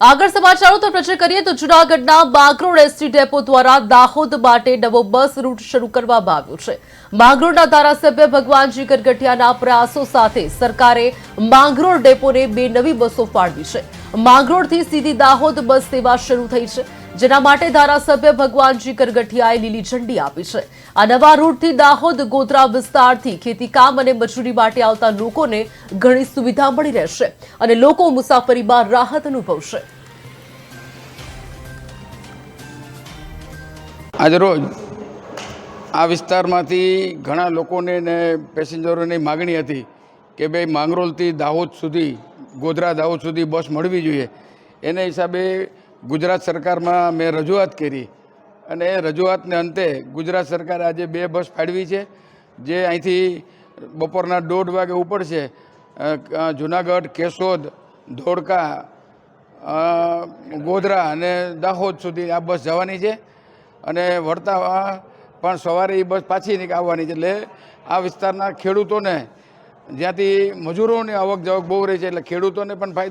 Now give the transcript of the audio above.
આગળ સમાચારો તો પ્રચાર કરીએ તો જૂનાગઢના માંગરોળ એસટી ડેપો દ્વારા દાહોદ માટે નવો બસ રૂટ શરૂ કરવામાં આવ્યો છે. માંગરોળના ધારાસભ્ય ભગવાનજી કરગઠિયાના પ્રયાસો સાથે સરકારે માંગરોળ ડેપોને બે નવી બસો ફાળવી છે. માંગરોળથી સીધી દાહોદ બસ સેવા શરૂ થઈ છે. જેના માટે ધારાસભ્ય ભગવાનજી કરગઠિયાએ લીલી ઝંડી આપી છે. આ નવા રૂટથી દાહોદ, ગોધરા વિસ્તારથી ખેતીકામ અને મજૂરી માટે આવતા લોકોને ઘણી સુવિધા મળી રહેશે અને લોકો મુસાફરીમાં રાહત અનુભવશે. આજરોજ આ વિસ્તારમાંથી ઘણા લોકોને ને પેસેન્જરોની માગણી હતી કે ભાઈ માંગરોળથી દાહોદ સુધી, ગોધરા દાહોદ સુધી બસ મળવી જોઈએ. એને હિસાબે ગુજરાત સરકારમાં મેં રજૂઆત કરી અને એ રજૂઆતને અંતે ગુજરાત સરકારે આજે બે બસ ફાળવી છે, જે અહીંથી બપોરના દોઢ વાગે ઉપડશે. જુનાગઢ, કેશોદ, ધોળકા ગોધરા અને દાહોદ સુધી આ બસ જવાની છે અને વળતા પણ સવારે એ બસ પાછી આવવાની છે. એટલે આ વિસ્તારના ખેડૂતોને જ્યાંથી મજૂરોની આવક જાવક બહુ રહી છે, એટલે ખેડૂતોને પણ ફાયદો